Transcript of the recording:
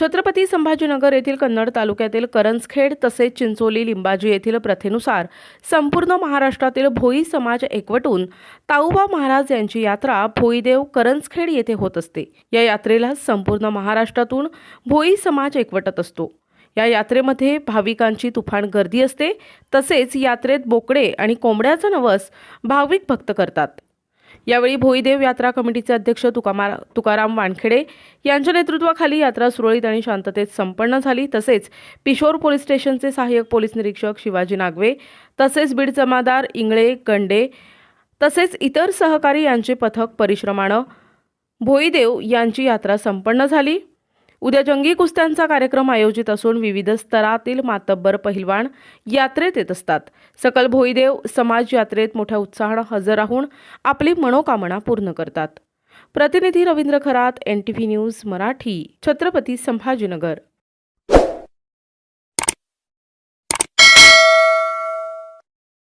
छत्रपती संभाजीनगर येथील कन्नड तालुक्यातील करंजखेड तसेच चिंचोली लिंबाजी येथील प्रथेनुसार संपूर्ण महाराष्ट्रातील भोई समाज एकवटून ताऊबा महाराज यांची यात्रा भोईदेव करंजखेड येथे होत असते. या यात्रेला संपूर्ण महाराष्ट्रातून भोई समाज एकवटत असतो. या यात्रेमध्ये भाविकांची तुफान गर्दी असते. तसेच यात्रेत बोकडे आणि कोंबड्याचा नवस भाविक भक्त करतात. यावेळी भोईदेव यात्रा कमिटीचे अध्यक्ष तुकामा तुकाराम वानखेडे यांच्या नेतृत्वाखाली यात्रा सुरळीत आणि शांततेत संपन्न झाली. तसेच पिशोर पोलीस स्टेशनचे सहाय्यक पोलीस निरीक्षक शिवाजी नागवे तसेच बीड जमादार इंगळे गंडे तसेच इतर सहकारी यांचे पथक परिश्रमानं भोईदेव यांची यात्रा संपन्न झाली. उद्या जंगी कुस्त्यांचा कार्यक्रम आयोजित असून विविध स्तरातील मातब्बर पहिलवान यात्रेत येत असतात. सकल भोईदेव समाज यात्रेत मोठ्या उत्साहानं हजर राहून आपली मनोकामना पूर्ण करतात. प्रतिनिधी Ravindra Kharat N T V news Marathi Chhatrapati Sambhajinagar.